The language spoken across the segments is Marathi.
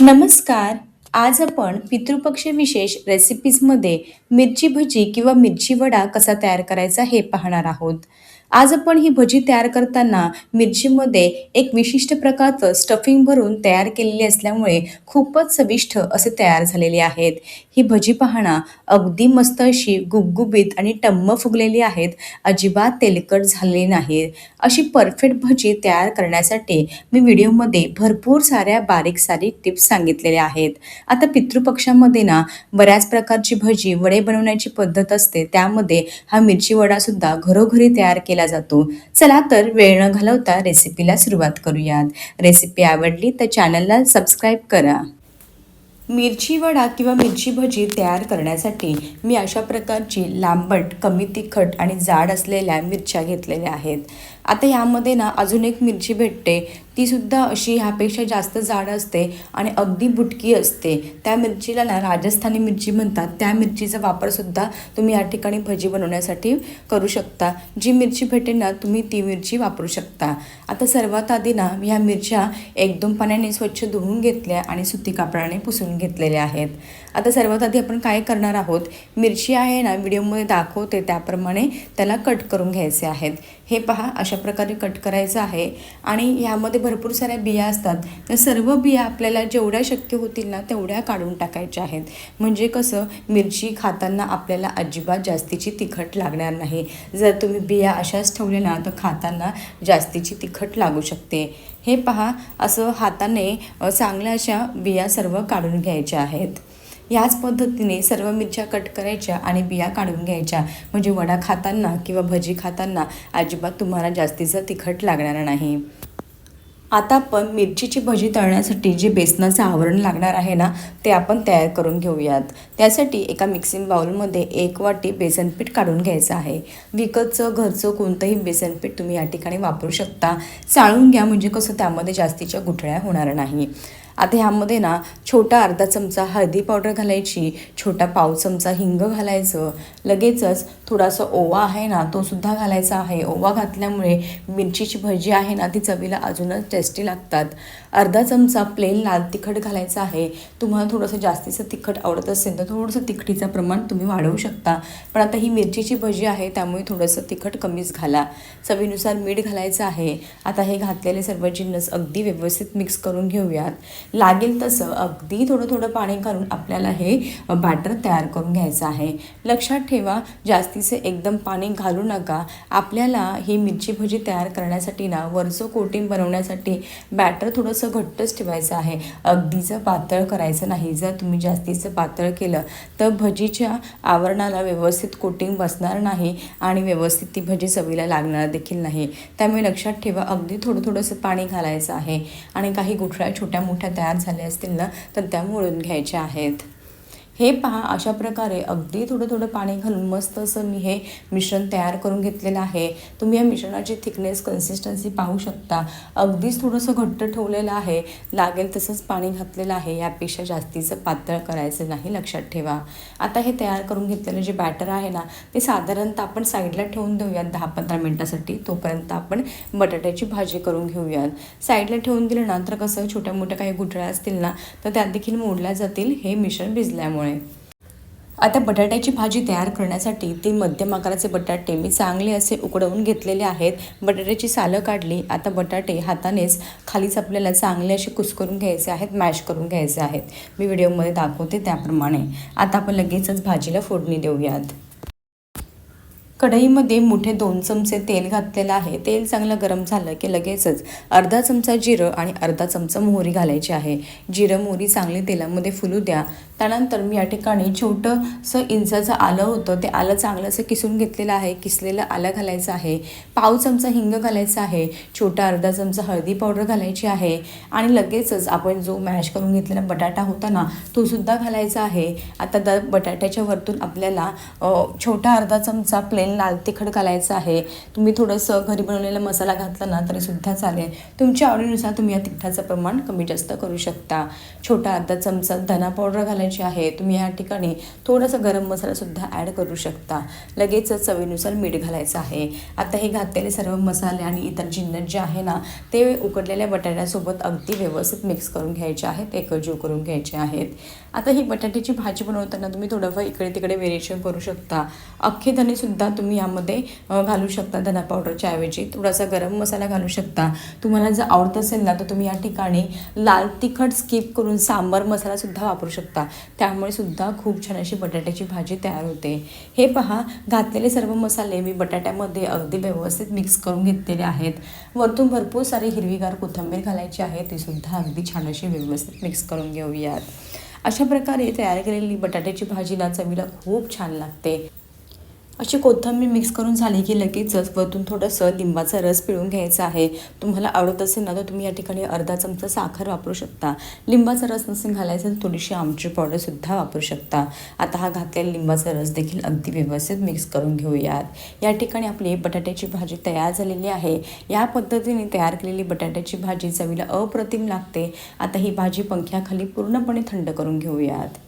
नमस्कार. आज आपण पितृपक्ष विशेष रेसिपीजमध्ये मिरची भजी किंवा मिरची वडा कसा तयार करायचा हे पाहणार आहोत. आज आपण ही भजी तयार करताना मिरचीमध्ये एक विशिष्ट प्रकारचं स्टफिंग भरून तयार केलेली असल्यामुळे खूपच चविष्ट असे तयार झालेले आहेत. ही भजी पाहणा अगदी मस्त अशी गुबगुबीत आणि टम्म फुगलेली आहेत. अजिबात तेलकट झालेली नाहीत अशी परफेक्ट भजी तयार करण्यासाठी मी व्हिडिओमध्ये भरपूर साऱ्या बारीक सारीक टिप्स सांगितलेल्या आहेत. आता पितृपक्षामध्ये ना बऱ्याच प्रकारची भजी वडे बनवण्याची पद्धत असते. त्यामध्ये हा मिरची वडासुद्धा घरोघरी तयार केला जातो. चला तर वेळ न घालवता रेसिपीला सुरुवात करूयात. रेसिपी आवडली तर चॅनलला सबस्क्राईब करा. मिरची वडा किंवा मिरची भजी तयार करण्यासाठी मी अशा प्रकारची लांबट कमी तिखट आणि जाड असलेल्या मिरच्या घेतलेल्या आहेत. आता यामध्ये ना अजून एक मिरची भेटते. तीसुद्धा अशी ह्यापेक्षा जास्त जाड असते आणि अगदी बुटकी असते. त्या मिरचीला ना राजस्थानी मिरची म्हणतात. त्या मिरचीचा वापरसुद्धा तुम्ही या ठिकाणी भजी बनवण्यासाठी करू शकता. जी मिरची भेटेल ना तुम्ही ती मिरची वापरू शकता. आता सर्वात आधी ना मी ह्या मिरच्या एक दोन पाण्याने स्वच्छ धुवून घेतल्या आणि सुती कापडाने पुसून घेतलेल्या आहेत. आता सर्वात आधी आपण काय करणार आहोत? मिरची आहे ना व्हिडिओमध्ये दाखवते त्याप्रमाणे त्याला कट करून घ्यायचे आहेत. हे पहा अशा प्रकारे कट करायचं आहे. आणि ह्यामध्ये भरपूर साऱ्या बिया असतात. तर सर्व बिया आपल्याला जेवढ्या शक्य होतील ना तेवढ्या काढून टाकायच्या आहेत. म्हणजे कसं? मिरची खाताना आपल्याला अजिबात जास्तीची तिखट लागणार नाही. जर तुम्ही बिया अशाच ठेवल्या ना तर खाताना जास्तीची तिखट लागू शकते. हे पहा असं हाताने चांगल्या अशा बिया सर्व काढून घ्यायच्या आहेत. याच पद्धतीने सर्व मिरच्या कट करायच्या आणि बिया काढून घ्यायच्या. म्हणजे वडा खाताना किंवा भजी खाताना अजिबात तुम्हाला जास्तीचं तिखट लागणार नाही. आता आपण मिरचीची भजी तळण्यासाठी जे बेसनाचं आवरण लागणार आहे ना ते आपण तयार करून घेऊयात. त्यासाठी एका मिक्सिंग बाउलमध्ये एक वाटी बेसनपीठ काढून घ्यायचं आहे. विकतचं घरचं कोणतंही बेसनपीठ तुम्ही या ठिकाणी वापरू शकता. चाळून घ्या म्हणजे कसं त्यामध्ये जास्तीच्या गुठळ्या होणार नाही. आता ह्यामध्ये ना छोटा अर्धा चमचा हळदी पावडर घालायची छोटा पाव चमचा हिंग घालायचं लगेचच थोडासा ओवा आहे ना तो सुद्धा घालायचा आहे. ओवा घातल्यामुळे मिरचीची भजी आहे ना ती चवीला अजूनच टेस्टी लागतात. अर्धा चमचा प्लेन लाल तिखट घालायचा आहे. तुम्हाला थोडंसं जास्तीचं तिखट आवडत असेल तर थोडंसं तिखटीचं प्रमाण तुम्ही वाढवू शकता. पण आता ही मिरचीची भजी आहे त्यामुळे थोडंसं तिखट कमीच घाला. चवीनुसार मीठ घालायचं आहे. आता हे घातलेले सर्व जिन्नस अगदी व्यवस्थित मिक्स करून घेऊयात. लागेल तसं अगदी थोडं थोडं पाणी घालून आपल्याला हे बॅटर तयार करून घ्यायचं आहे. लक्षात ठेवा जास्तीचे एकदम पाणी घालू नका. आपल्याला ही मिरची भजी तयार करण्यासाठी ना वरचं कोटिंग बनवण्यासाठी बॅटर थोडंसं घट्टच ठेवायचं आहे. अगदीचं पातळ करायचं नाही. जर तुम्ही जास्तीचं पातळ केलं तर भजीच्या आवरणाला व्यवस्थित कोटिंग बसणार नाही आणि व्यवस्थित ती भजी चवीला लागणार देखील नाही. त्यामुळे लक्षात ठेवा अगदी थोडं थोडंसं पाणी घालायचं आहे. आणि काही गुठळ्या छोट्या मोठ्या तयार झाले असतील ना तर त्या मोडून घ्यायच्या आहेत. हे पहा अशा प्रकारे अगदी थोडं थोडं पाणी घालून मस्त असं मी हे मिश्रण तयार करून घेतलेलं आहे. तुम्ही या मिश्रणाची थिकनेस कन्सिस्टन्सी पाहू शकता. अगदीच थोडंसं घट्ट ठेवलेलं आहे. लागेल तसंच पाणी घातलेलं आहे. यापेक्षा जास्तीचं पातळ करायचं नाही लक्षात ठेवा. आता हे तयार करून घेतलेलं जे बॅटर आहे ना ते साधारणतः आपण साईडला ठेवून देऊयात दहा पंधरा मिनटासाठी. तोपर्यंत आपण बटाट्याची भाजी करून घेऊयात. साईडला ठेवून दिलं ना तर कसं छोट्या मोठ्या काही गुठळ्या असतील ना तर त्यात देखील मोडल्या जातील हे मिश्रण भिजल्यामुळे. आता बटाट्याची भाजी तयार करण्यासाठी ती मध्यम आकाराचे बटाटे मी चांगले असे उकडवून घेतलेले आहेत. बटाट्याची सालं काढली आता बटाटे हातानेच खालीच आपल्याला चांगले असे कुस्करून घ्यायचे आहेत मॅश करून घ्यायचे आहेत. मी व्हिडिओमध्ये दाखवते त्याप्रमाणे. आता आपण लगेचच भाजीला फोडणी देऊयात. कढईमध्ये मोठे दोन चमचे तेल घातलेलं आहे. तेल चांगलं गरम झालं की लगेचच अर्धा चमचा जिरं आणि अर्धा चमचा मोहरी घालायची आहे. जिरं मोहरी चांगली तेलामध्ये फुलू द्या. त्यानंतर मी या ठिकाणी छोटंसं इंचाचं आलं होतं. ते आलं चांगलं असं किसून घेतलेलं आहे. किसलेलं आलं घालायचं आहे. पाव चमचा हिंग घालायचा आहे. छोटा अर्धा चमचा हळदी पावडर घालायची आहे. आणि लगेचच आपण जो मॅश करून घेतलेला बटाटा होता ना तो सुद्धा घालायचा आहे. आता द बटाट्याच्या वरतून आपल्याला छोटा अर्धा चमचा प्लेन तेल लाल तिखट घालायचं आहे. तुम्ही थोडंसं घरी बनवलेला मसाला घातला ना तरीसुद्धा चालेल. तुमच्या आवडीनुसार तुम्ही या तिखटाचं प्रमाण कमी जास्त करू शकता. छोटा अर्धा चमचा धना पावडर घालायची आहे. तुम्ही या ठिकाणी थोडासा गरम मसालासुद्धा ॲड करू शकता. लगेच चवीनुसार मीठ घालायचं आहे. आता हे घातलेले सर्व मसाले आणि इतर जिन्नस जे आहे ना ते उकडलेल्या बटाट्यासोबत अगदी व्यवस्थित मिक्स करून घ्यायचे आहेत. एकजीव करून घ्यायचे आहेत. आता ही बटाट्याची भाजी बनवताना तुम्ही थोडंफार इकडे तिकडे वेरिएशन करू शकता. अख्खे धनेसुद्धा तुम्ही यामध्ये घालू शकता धना पावडरच्या ऐवजी. थोडासा गरम मसाला घालू शकता. तुम्हाला जर आवडत असेल ना तर तुम्ही या ठिकाणी लाल तिखट स्किप करून सांबार मसालासुद्धा वापरू शकता. त्यामुळे सुद्धा खूप छान अशी बटाट्याची भाजी तयार होते. हे पहा घातलेले सर्व मसाले मी बटाट्यामध्ये अगदी व्यवस्थित मिक्स करून घेतलेले आहेत. वरतून भरपूर सारी हिरवीगार कोथिंबीर घालायची आहे ती सुद्धा अगदी छान अशी व्यवस्थित मिक्स करून घेऊयात. अशा प्रकारे तयार केलेली बटाट्याची भाजीला चवीला खूप छान लागते. अशी कोथिंबीर मिक्स करून झाली की लगेचच वरतून थोडंसं लिंबाचा रस पिळून घ्यायचा आहे. तुम्हाला आवडत असेल ना तर तुम्ही या ठिकाणी अर्धा चमचा साखर वापरू शकता. लिंबाचा रस नसेल घालायचा तर थोडीशी आमची पावडरसुद्धा वापरू शकता. आता हा घातलेला लिंबाचा रस देखील अगदी व्यवस्थित मिक्स करून घेऊयात. या ठिकाणी आपली बटाट्याची भाजी तयार झालेली आहे. या पद्धतीने तयार केलेली बटाट्याची भाजी चवीला अप्रतिम लागते. आता ही भाजी पंख्याखाली पूर्णपणे थंड करून घेऊयात.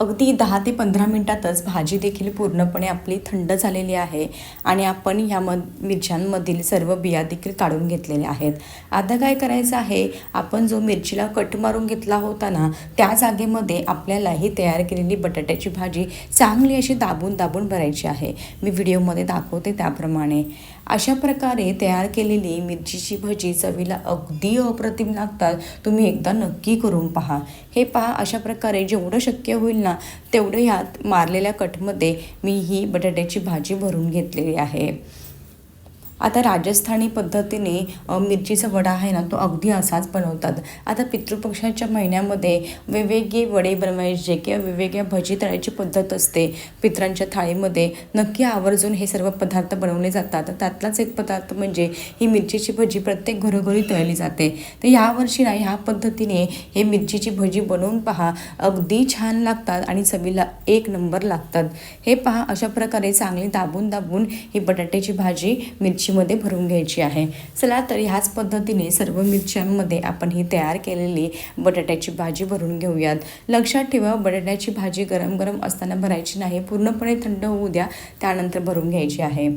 अगदी दहा ते पंधरा मिनटातच भाजी देखील पूर्णपणे आपली थंड झालेली आहे आणि आपण ह्या म मिरच्यांमधील सर्व बिया देखील काढून घेतलेल्या आहेत. आता काय करायचं आहे आपण जो मिरचीला कट मारून घेतला होता ना त्या जागेमध्ये आपल्याला ही तयार केलेली बटाट्याची भाजी चांगली अशी दाबून दाबून भरायची आहे. मी व्हिडिओमध्ये दाखवते त्याप्रमाणे. अशा प्रकारे तयार केलेली मिरचीची भजी चवीला अगदी अप्रतिम लागतात. तुम्ही एकदा नक्की करून पहा. हे पहा अशा प्रकारे जेवढं शक्य होईल ना तेवढं ह्यात मारलेल्या कटमध्ये मी ही बटाट्याची भाजी भरून घेतलेली आहे. आता राजस्थानी पद्धतीने मिरचीचा वडा आहे ना तो अगदी असाच बनवतात. आता पितृपक्षाच्या महिन्यामध्ये वेगवेगळे वडे बनवायचे किंवा वेगवेगळ्या भजी तळायची पद्धत असते. पित्रांच्या थाळीमध्ये नक्की आवर्जून हे सर्व पदार्थ बनवले जातात. त्यातलाच एक पदार्थ म्हणजे ही मिरचीची भजी प्रत्येक घरोघरी तळली जाते. तर यावर्षी ना ह्या पद्धतीने हे मिरचीची भजी बनवून पहा अगदी छान लागतात आणि चवीला एक नंबर लागतात. हे पहा अशा प्रकारे चांगली दाबून दाबून ही बटाट्याची भाजी मिरची मिरचीमध्ये भरून घ्यायची आहे. चला तर ह्याच पद्धतीने सर्व मिरच्यांमध्ये आपण ही तयार केलेली बटाट्याची भाजी भरून घेऊयात. लक्षात ठेवा बटाट्याची भाजी गरम गरम असताना भरायची नाही पूर्णपणे थंड होऊ द्या त्यानंतर भरून घ्यायची आहे.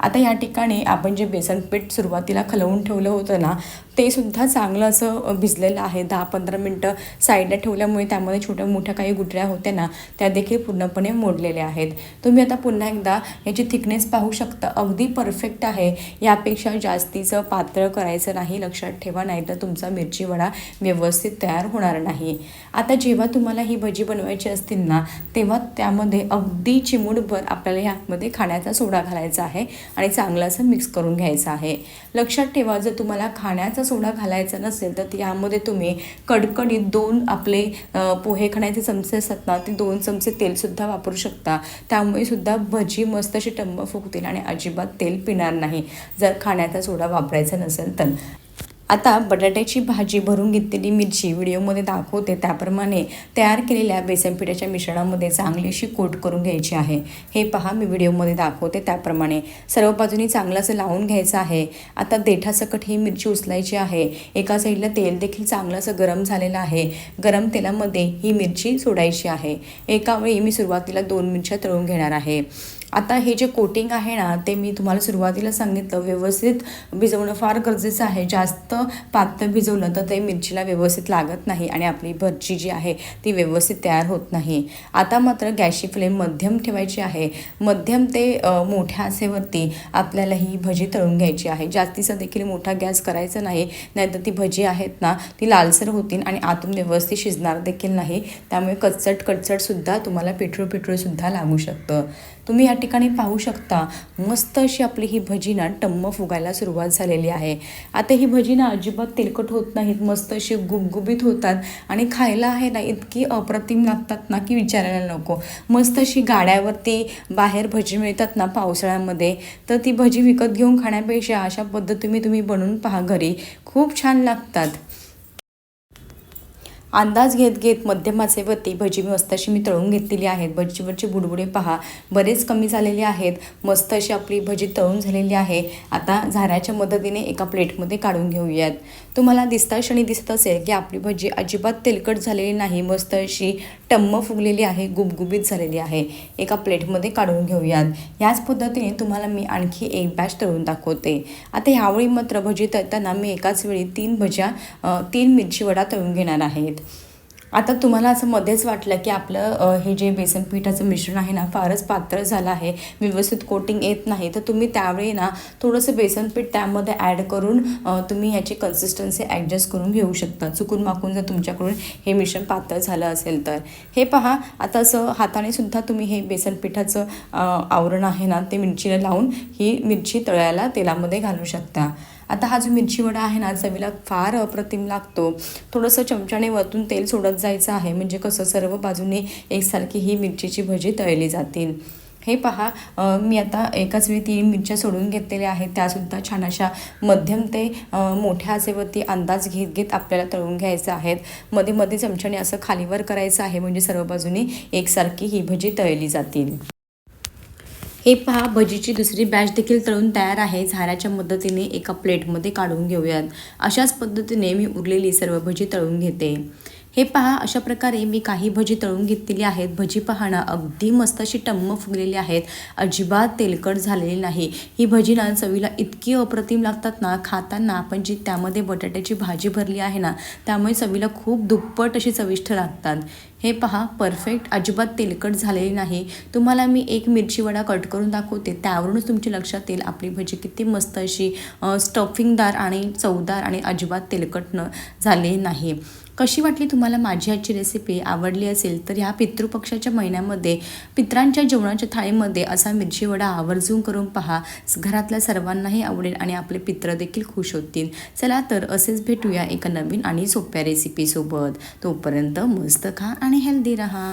आता या ठिकाणी आपण जे बेसन पीठ सुरुवातीला खलवून ठेवलं होतं ना ते सुद्धा चांगलं असं भिजलेलं आहे. दहा पंधरा मिनटं साईडला ठेवल्यामुळे त्यामध्ये छोट्या मोठ्या काही गुटऱ्या होत्या ना त्या देखील पूर्णपणे मोडलेल्या आहेत. तुम्ही आता पुन्हा एकदा याची थिकनेस पाहू शकता. अगदी परफेक्ट आहे. यापेक्षा जास्तीचं पातळ करायचं नाही लक्षात ठेवा. नाही तर तुमचा मिरची वडा व्यवस्थित तयार होणार नाही. आता जेव्हा तुम्हाला ही भजी बनवायची असतील ना तेव्हा त्यामध्ये अगदी चिमूटभर आपल्याला ह्यामध्ये खाण्याचा सोडा घालायचा आहे. आणि चांगलं असं मिक्स करून घ्यायचं आहे. लक्षात ठेवा जर तुम्हाला खाण्याचा सोडा घालायचा नसेल तर यामध्ये तुम्ही कडकडीत दोन आपले पोहे खाण्याचे चमचे असतात ना ते दोन चमचे तेलसुद्धा वापरू शकता. त्यामुळे सुद्धा भजी मस्त अशी टंब फुगतील आणि अजिबात तेल पिणार नाही. जर खाण्याचा सोडा वापरायचा नसेल तर. आता बटाट्याची भाजी भरून घेतलेली मिरची व्हिडिओमध्ये दाखवते. त्याप्रमाणे तयार केलेल्या बेसन पिठाच्या मिश्रणामध्ये चांगली अशी कोट करून घ्यायची आहे. हे पहा मी व्हिडिओमध्ये दाखवते त्याप्रमाणे. सर्व बाजूनी चांगलं असं लावून घ्यायचं आहे. आता देठासकट ही मिरची उचलायची आहे. एका साईडला तेल देखील चांगलं असं गरम झालेलं आहे. गरम तेलामध्ये ही मिरची सोडायची आहे. एका वेळी मी सुरुवातीला दोन मिरच्या तळून घेणार आहे. आता हे जे कोटिंग आहे ना ते मी तुम्हाला सुरुवातीला सांगितलं व्यवस्थित भिजवणं फार गरजेचं आहे. जास्त पातळ भिजवलं तर ते मिरचीला व्यवस्थित लागत नाही आणि आपली भजी जी आहे ती व्यवस्थित तयार होत नाही. आता मात्र गॅसची फ्लेम मध्यम ठेवायची आहे. मध्यम ते मोठ्या आसेवरती आपल्याला ही भजी तळून घ्यायची आहे. जास्तीचा देखील मोठा गॅस करायचा नाही नाहीतर ती भजी आहेत ना ती लालसर होतील आणि आतून व्यवस्थित शिजणार देखील नाही. त्यामुळे कचट कचटसुद्धा तुम्हाला पिठरू पिठरूसुद्धा लागू शकतं. तुम्ही या ठिकाणी पाहू शकता मस्त अशी आपली ही भजी ना टम्म फुगायला सुरुवात झालेली आहे. आता ही भजी ना अजिबात तेलकट होत नाहीत मस्त अशी गुबगुबीत होतात आणि खायला आहे ना इतकी अप्रतिम लागतात ना की विचारायला नको. मस्त अशी गाड्यावरती बाहेर भजी मिळतात ना पावसाळ्यामध्ये तर ती भजी विकत घेऊन खाण्यापेक्षा अशा पद्धतीने तुम्ही बनवून पहा घरी. खूप छान लागतात. अंदाज घेत घेत मध्यमाचे वती भजी मस्त अशी मी तळून घेतलेली आहेत. भजीवरचे बुडबुडे पहा. बरेच कमी झालेले आहेत. मस्त अशी आपली भजी तळून झालेली आहे. आता झाऱ्याच्या मदतीने एका प्लेटमध्ये काढून घेऊयात. तुम्हाला दिसता क्षणी दिसत असेल की आपली भजी अजिबात तेलकट झालेली नाही. मस्त अशी टम्म फुगलेली आहे गुबगुबीत झालेली आहे. एका प्लेटमध्ये काढून घेऊयात. याच पद्धतीने तुम्हाला मी आणखी एक बॅच तळून दाखवते. आता ह्यावेळी मात्र भजी तळताना मी एकाच वेळी तीन भज्या तीन मिरची वडा तळून घेणार आहेत. आता तुम्हाला असं मध्येच वाटलं की आपलं हे जे बेसन पिठाचं मिश्रण आहे ना फारच पातळ झालं आहे व्यवस्थित कोटिंग येत नाही तर तुम्ही त्यावेळी ना थोडंसं बेसन पीठ त्यामध्ये ॲड करून तुम्ही ह्याची कन्सिस्टन्सी ॲडजस्ट करून घेऊ शकता. चुकून माकून जर तुमच्याकडून हे मिश्रण पातळ झालं असेल तर. हे पहा आता असं हाताने सुद्धा तुम्ही हे बेसन पिठाचं आवरण आहे ना ते मिरचीला लावून ही मिरची तळायला तेलामध्ये घालू शकता. आता हा जो मिरची वडा आहे ना चवीला फार अप्रतिम लागतो. थोडंसं चमच्याने वरतून तेल सोडत जायचं आहे. म्हणजे कसं सर्व बाजूने एकसारखी ही मिरचीची भजी तळली जातील. हे पहा मी आता एकाच वेळी तीन मिरच्या सोडून घेतलेल्या आहेत. त्यासुद्धा छान अशा मध्यम ते मोठ्या आचेवरती अंदाज घेत घेत आपल्याला तळून घ्यायचं आहेत. मध्ये मध्ये चमच्याने असं खालीवर करायचं आहे. म्हणजे सर्व बाजूने एकसारखी ही भजी तळली जातील. हे पहा भजीची दुसरी बॅच देखील तळून तयार आहे. झाऱ्याच्या मदतीने एका प्लेटमध्ये काढून घेऊयात. अशाच पद्धतीने मी उरलेली सर्व भजी तळून घेते. हे पहा अशा प्रकारे मी काही भजी तळून घेतलेली आहेत. भजी पहा अगदी मस्त अशी टम्म फुगलेली आहेत. अजिबात तेलकट झालेली नाही. ही भजी ना चवीला इतकी अप्रतिम लागतात ना खाताना आपण जी त्यामध्ये बटाट्याची भाजी भरली आहे ना त्यामुळे चवीला खूप दुप्पट अशी चविष्ट लागतात. हे पहा परफेक्ट अजिबात तेलकट झालेली नाही. तुम्हाला मी एक मिरची वडा कट करून दाखवते. त्यावरूनच तुमच्या लक्षात येईल आपली भजी किती मस्त अशी स्टफिंगदार आणि चवदार आणि अजिबात तेलकट न झाले नाही. कशी वाटली तुम्हाला माझी आजची रेसिपी आवडली असेल तर ह्या पितृपक्षाच्या महिन्यामध्ये पित्रांच्या जेवणाच्या थाळीमध्ये असा मिरची वडा आवर्जून करून पहा. घरातल्या सर्वांनाही आवडेल आणि आपले पित्र देखील खुश होतील. चला तर असेच भेटूया एका नवीन आणि सोप्या रेसिपीसोबत तोपर्यंत मस्त खा आणि आणि हेल्दी रहा.